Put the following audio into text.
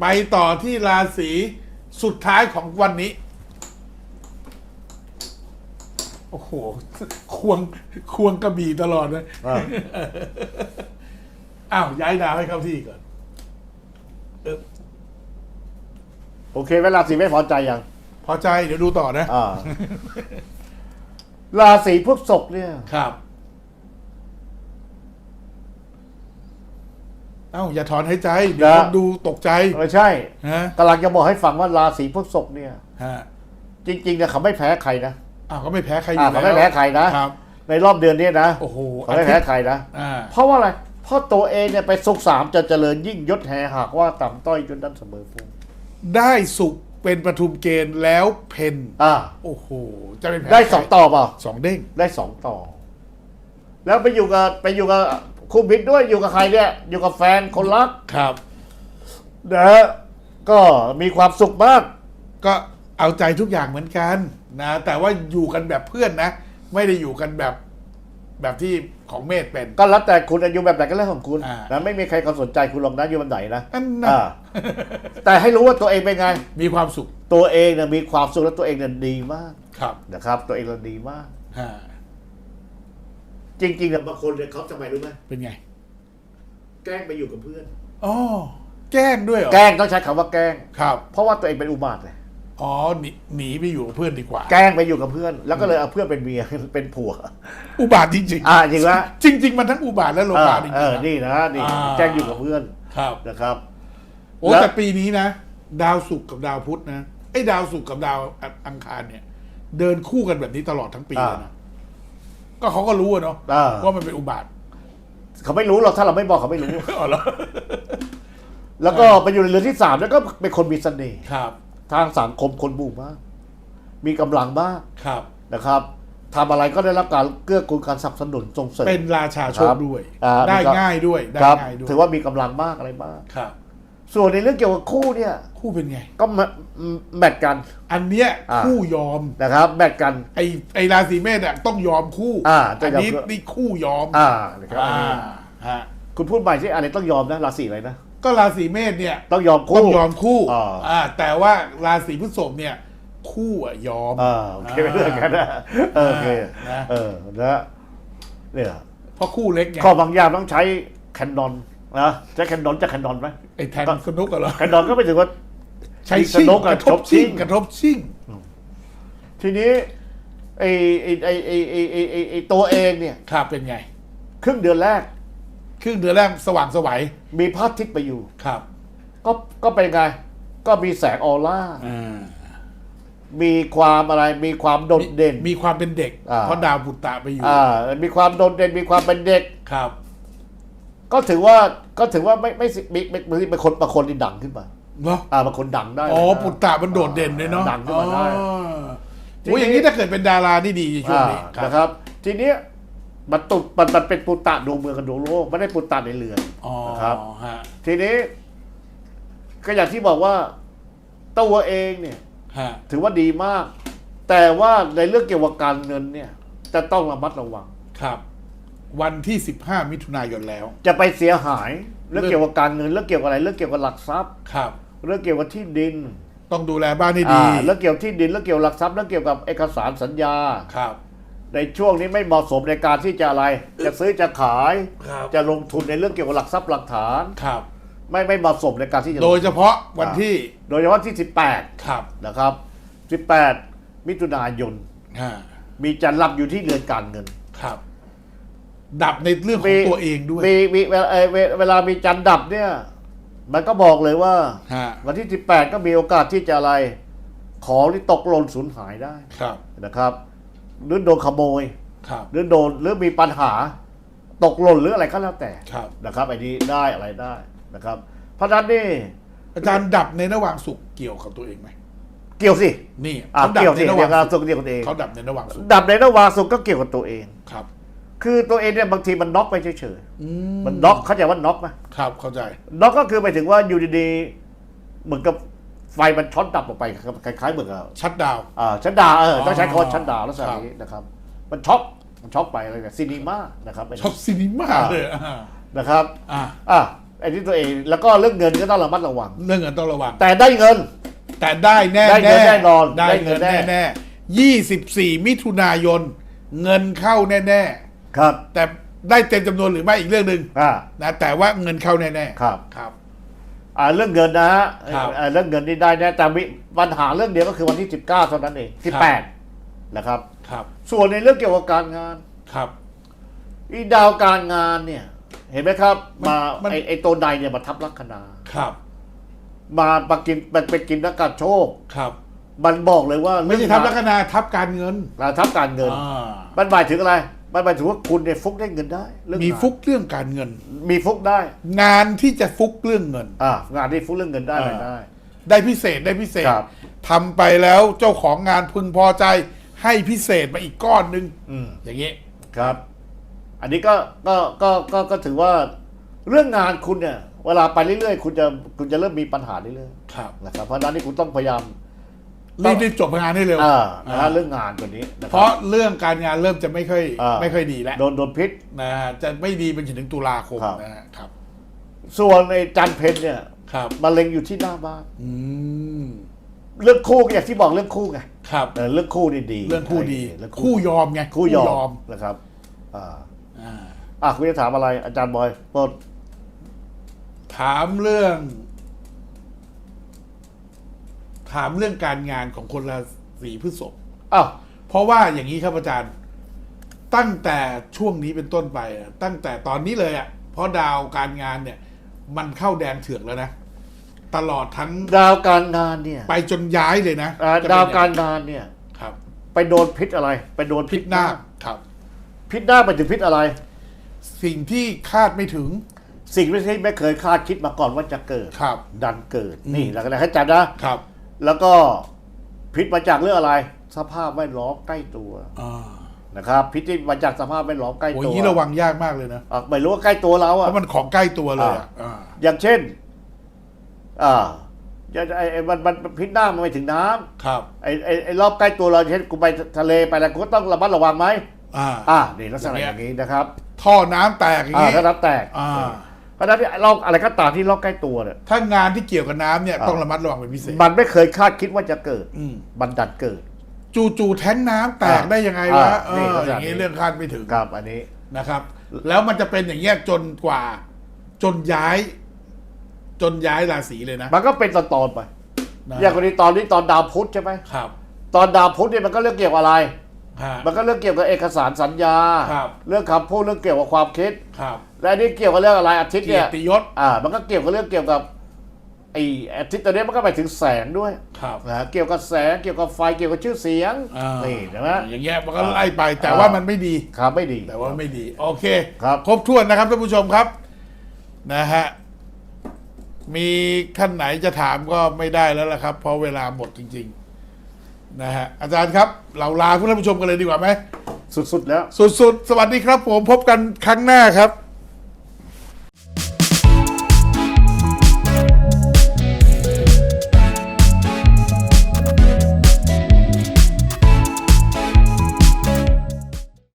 ไปต่อที่ราศีสุดท้ายของวันนี้ โอ้โห ควงควงกระบี่ตลอดเลยอ่าอ้าว ย้ายดาวให้เข้าที่ก่อน โอเคเวลาสีไม่พอใจยัง พอใจเดี๋ยวดูต่อนะ อ่า ราศีพฤษภเนี่ย ครับ เอ้าอย่าถอนหายใจเดี๋ยวคนดูตกใจไม่ใช่ฮะกำลังจะบอกให้ฟังว่าราศีพฤษภเนี่ย ฮะจริงๆเนี่ยเขาไม่แพ้ใครนะ อ้าวก็ไม่แพ้ใครออ่ายู่เขาแล้วไม่แพ้ใครนะ ครับ ในรอบเดือนนี้นะโอ้โหเขาไม่แพ้ใครนะ อ่าเพราะว่าอะไร เพราะตัวเองเนี่ยไปสุขสามจะเจริญยิ่งยศแห่หากว่าต่ำต้อยจนดันเสมอภูมิได้สุขเป็นประทุมเกณฑ์แล้วเพนอ่า โอ้โห จะไม่แพ้ได้สองต่อเปล่า สองเด้งได้สองต่อ แล้วไปอยู่กับไปอยู่กับ คู่มิตรด้วยอยู่กับใครเนี่ย อยู่กับแฟนคนรักครับนะฮะก็มีความสุขมาก ก็เอาใจทุกอย่างเหมือนกันนะแต่ว่าอยู่กันแบบเพื่อนนะ ไม่ได้อยู่กันแบบแบบที่ของเมธเป็น ก็แล้วแต่คุณอายุแบบไหนก็เรื่องของคุณอ่านะไม่มีใครเขาสนใจคุณหรอกนะอยู่แบบไหนนะอันนะอ่าแต่ให้รู้ว่าตัวเองเป็นไง มีความสุขตัวเองเนี่ยมีความสุขและตัวเองเนี่ยดีมากครับนะครับ ตัวเองเนี่ยดีมาก ฮะ จริงๆเนี่ยบางคนเนี่ยเขาทำไมรู้ไหมเป็นไงแกล้งไปอยู่กับเพื่อน อ๋อแกล้งด้วยเหรอแกล้งต้องใช้คำว่าแกล้ง ครับ เพราะว่าตัวเองเป็นอุบาทเลยอ๋อหนีหนีไปอยู่กับเพื่อนดีกว่า แกล้งไปอยู่กับเพื่อน แล้วก็เลยเอาเพื่อนเป็นเมีย เป็นผัว อุบาทจริงอ่าจริงละจริง ๆ มันทั้งอุบาทและโลเออกาจริงเออๆนะ นี่นะนี่อ่า แกล้งอยู่กับเพื่อนครับ นะครับ โอ้แล้ว แต่ปีนี้นะ ดาวศุกร์กับดาวพุธนะไอ้ดาวศุกร์กับดาวอังคารเนี่ย เดินคู่กันแบบนี้ตลอดทั้งปีเลยนะ ก็เขาก็รู้อะเนาะอ่า ว่ามันเป็นอุบาทเขาไม่รู้หรอกถ้าเราไม่บอกเขาไม่รู้ อ๋อเหรอแล้วก็ไปอยู่ในเรือนที่สามแล้วก็เป็นคนมีเสน่ห์ครับทางสังคมคนหมู่มาก มีกำลังมากครับ นะครับทำอะไรก็ได้รับการเกื้อกูลการสนับสนุนส่งเสริม เป็นราชาโชคครับบด้วย อ่าได้มีครับ ง่ายด้วยได้ครับง่ายด้วยถือว่ามีกำลังมากอะไรมาก ครับ ส่วนในเรื่องเกี่ยวกับคู่เนี่ยคู่เป็นไง ก็มาแมทกัน อันเนี้ยอ่าคู่ยอมนะครับแมทกันไอไอราศีเมษอะต้องยอมคู่อ่าอันนี้จะยอมนี่คู่ยอมอ่านะครับอ่าฮะคุณพูดใหม่สิอะไรต้องยอมนะราศีอะไรนะก็ราศีเมษเนี่ยต้องยอมต้คู่องยอมคู่อ่าอ่าแต่ว่าราศีพฤษภเนี่ยคู่อะยอมอ่าโอเคไม่เรื่องกันนะเออโอเคนะเออนะเนี่ยเพราะคู่เล็กไงข้อบางอย่างต้องใช้แคนนอน นะใช้แคนนอนจะแคนนอนไหมไอ้แทนสนุกอะเหรอแคนนอนก็ไม่ถึงว่าใช้สชิ่งนุกกอะระทบชกชิ่ชิ่งงกระทบชิ่ง ทีนี้ไอ้ไอ้ไอ้ไอ้ไอ้ไอ้ไอ้ไอ้ตัวเองเนี่ย ครับเป็นไง ครึ่งเดือนแรกครึ่งเดือนแรกสว่างสวัยมีพระอาทิตย์ไปอยู่ ครับก็ก็เป็นไง ก็มีแสงออร่า อ่ามีความอะไรมีความโดดเด่น มีความเป็นเด็ก อ่า เพราะดาวบุตตะไปอยู่อ่ามีความโดดเด่นมีความเป็นเด็ก ครับ ก็ถือว่าก็ถือว่าไม่ไม่สิมีมีมีเป็นคนบางคนที่ดังขึ้นมาเหรออ่าบางคนดังได้อ๋อนะ ปุตตะมันโดดเด่นเลยเนาะดังขึ้นมาได้ อ๋อโอ้ยอย่างนี้ถ้าเกิดเป็นดารานี่ดีช่วงอ่านี้นะครับ ทีเนี้ยมันตุดมันมันเป็นปุตตะดวงเมืองกับดวงโลกไม่ได้ปุตตะในเรือน อ๋อนะครับ ฮะทีนี้ ก็อย่างที่บอกว่าตัวเองเนี่ย ฮะถือว่าดีมาก แต่ว่าในเรื่องเกี่ยวกับการเงินเนี่ย จะต้องระมัดระวัง ครับ วันที่ 15 มิถุนายนแล้ว จะไปเสียหายเรื่องเกี่ยวกับการเงินเรื่องเกี่ยวกับอะไรเรื่องเกี่ยวกับหลักทรัพย์ ครับ เรื่องเกี่ยวกับที่ดินต้องดูแลบ้านให้ดีอ่าเรื่องเกี่ยวกับที่ดินเรื่องเกี่ยวกับหลักทรัพย์เรื่องเกี่ยวกับเอกสารสัญญา ครับ ในช่วงนี้ไม่เหมาะสมในการที่จะอะไร จะซื้อจะขาย ครับ จะลงทุนในเรื่องเกี่ยวกับหลักทรัพย์หลักฐาน ครับ ไม่ไม่เหมาะสมในการที่จะลงโดทุยนเฉพาะวันที่โดยเฉพาะที่18ครับนะครับ 18 มิถุนายนฮะมีจันทร์รับอยู่ที่เรือนการเงิน ครับ ดับในเรื่องของตัวเองด้วยมีมีเวลาเอ่อเวเวลามีจันทร์ดับเนี่ย มันก็บอกเลยว่าฮะวันที่ 18 ก็มีโอกาสที่จะอะไร ของที่ตกหล่นสูญหายได้ครับนะครับหรือโดนขโมยครับหรือโดนหรือมีปัญหา ตกหล่นหรืออะไรก็แล้วแต่ครับนะครับไอ้นี้ได้อะไรได้นะครับ เพราะฉะนั้นนี่อาจารย์ดับในระหว่างสุขเกี่ยวกับตัวเองไหมเกี่ยวสินี่อะเขาดับเกี่ยวในสิระหเกี่ยวกับว่างสุสุขขเกี่ยวกับตัวเองเขาดับในระหว่างสุขดับในระหว่างสุขก็เกี่ยวกับตัวเองครับ คือตัวเองเนี่ยบางทีมันน็อกไปเฉยอืๆมันน็อกเข้าใจว่าน็อกไหมครับเข้าใจน็อกก็คือหมายถึงว่าอยู่ดีๆเหมือนกับไฟมันช็อตดับออกไปครับคล้ายๆเหมือนกับชัดดาวน์อ่าชันดาวน์เออต้องใช้คำว่าอ๋อชันดาวน์ลักษณะครับนี้นะครับ มันช็อกมันช็อกไปอะไรเนี่ยซีนีมานะครับชอบซีนีมาเลยอ่านะครับอ่าอะไอ้ที่ตัวเองแล้วก็เรื่องเงินก็ต้องระมัดระวัง เรื่องเงินต้องระวัง แต่ได้เงิน แต่ได้แน่ได้เงินแน่นอนได้เงินได้เงินแน่แน่ยี่สิบสี่มิถุนายน เงินเข้าแน่ ครับๆแต่ได้เต็มจำนวนหรือไม่อีกเรื่องหนึ่งอ่านะแต่ว่าเงินเข้าแน่ๆครับ ครับ อ่าเรื่องเงินนะฮะครับอ่าเรื่องเงินนี่ได้แน่แต่มีปัญหาเรื่องเดียวก็คือวันที่ 19เท่านั้นเองที่ครับแปดนะครับ ครับส่วนในเรื่องเกี่ยวกับการงาน ครับ อีดาวการงานเนี่ย เห็นไหมครับ มันมามันไอไอตัวใดเนี่ยมาทับลัคนา ครับมามากินมันเป็นกินนักการโชค ครับมันบอกเลยว่าไม่ใช่ทับลัคนาทับการเงินเราทับการเงิน อ่ามันหมายถึงอะไร มันหมายถึงว่าคุณเนี่ยฟุกได้เงินได้เรื่องมีงานฟุกเรื่องการเงิน มีฟุกได้ งานที่จะฟุกเรื่องเงิน อ่างานที่ฟุกเรื่องเงินได้อ่าไม่ได้ ได้พิเศษได้พิเศษครับ ทำไปแล้วเจ้าของงานพึงพอใจให้พิเศษมาอีกก้อนหนึ่งอืม อย่างนี้ครับ อันนี้ก็ก็ก็ก็ก็ถือว่าเรื่องงานคุณเนี่ย เวลาไปเรื่อยๆ คุณจะคุณจะเริ่มมีปัญหาเรื่อยครับ ๆนะครับเพราะฉะนั้นนี่คุณต้องพยายาม รีบรีบจบงานให้เร็วอ่านะอ่าฮะเรื่องงานตัวนี้นะคเพบราะเรื่องการงานเริ่มจะไม่ค่อยอ่า ไม่ค่อยดีแล้วโดนโดนพิษ นะฮะจะไม่ดีเป็นถึงตุลาคมครับ นะฮะครับ ส่วนในจันเพนเนี่ยครับมะเร็งอยู่ที่หน้าบ้านอืมเรื่องคู่ก็อย่างที่บอกเรื่องคู่ไงครับ เออเรื่องคู่นี่ดีเรื่องคู่ดีเรื่องคู่ยอมไงคู่ยอมนะครับอ่าอ่าอะคุณจะถามอะไรอาจารย์บอยโปรดถามเรื่อง ถามเรื่องการงานของคนราศีพฤษภอ้าวเพราะว่าอย่างนี้ครับอาจารย์ ตั้งแต่ช่วงนี้เป็นต้นไปอะตั้งแต่ตอนนี้เลยอะเพราะดาวการงานเนี่ย มันเข้าแดนเถือกแล้วนะ ตลอดทั้งดาวการงานเนี่ยไปจนย้ายเลยนะอ่าจะเป็นดาวอย่งการงานเนี่ย ครับไปโดนพิษอะไร ไปโดนพิษหน้าคครับ พิษหน้าไปถึงพิษอะไร สิ่งที่คาดไม่ถึงสิ่งที่ไม่เคยคาดคิดมาก่อนว่าจะเกิด ครับ ดันเกิดอืมนี่แล้วก็ให้จัดนะครับ แล้วก็พิษมาจากเรื่องอะไร สภาพแวดล้อมใกล้ตัวอ่านะครับพิษที่มาจากสภาพแวดล้อมใกล้โอ้ยตัวนี้ระวังยากมากเลยนะอะไม่รู้ว่าใกล้ตัวเราเพอะ ราะมันของใกล้ตัวเลยอะอ่าอย่างเช่น อ่าจะไอ้ไอ้มันมันมันพิษหน้ามันไปถึงน้ำครับ ไอ้ไอ้ไอ้รอบใกล้ตัวเราเช่นกูไปทะเลไปแล้วกูก็ต้องระมัดระวังไหมอ่า อ่านี่ลักษณะออย่างเงี้ย ย่างนี้นะครับท่อน้ำแตกอย่างอ่านี้ ถ้าน้ำแตกอ่า เพราะฉะนั้นเนี่ยเราอะไรก็ตามที่รอบใกล้ตัวเนี่ย ถ้างานที่เกี่ยวกับน้ำเนี่ยอ่า ต้องระมัดระวังเป็นพิเศษ มันไม่เคยคาดคิดว่าจะเกิดอืมมันดันเกิด จู่ๆแท้งน้ำแตกอ่าได้ยังไงอ่าวะเอนี่อลักษณะอย่างนี้นี้เรื่องคาดไม่ถึงครับอันนี้ นะครับ แล้วมันจะเป็นอย่างเงี้ยจนกว่า จนย้าย จนย้ายราศีเลยนะมันก็เป็นตอนๆไป นะอย่างกรณีตอนนี้ตอนดาวพุธใช่ไหมครับ ตอนดาวพุธเนี่ยมันก็เรื่องเกี่ยวกับอะไร ฮะมันก็เรื่องเกี่ยวกับเอกสารสัญญา ครับ เรื่องคำพูดเรื่องเกี่ยวกับความคิด ครับและอันนี่เกี่ยวกับเรื่องอะไรอาทิตย์เกีเนี่ยยรติยศอ่ามันก็เกี่ยวกับเรื่องเกี่ยวกับไอ้อาทิตย์ตัวนี้มันก็ไปถึงแสงด้วยครับนะเกี่ยวกับแสงเกี่ยวกับไฟเกี่ยวกับชื่อเสียงอ่านี่ใช่ไหม อย่างเงี้ยมันก็ไล่ไปแต่อ่า ว่ามันไม่ดี ครับไม่ดี แต่ว่าไม่ดี โอเคครับ ครบถ้วนนะครับท่านผู้ชมครับนะฮะมีท่านไหนจะถามก็ไม่ได้แล้วล่ะครับ เพราะเวลาหมดจริง ๆ นะฮะอาจารย์ครับ เราลาคุณท่านผู้ชมกันเลยดีกว่าไหมสุดๆแล้ว สุดๆ สวัสดีครับผมพบกันครั้งหน้าครับ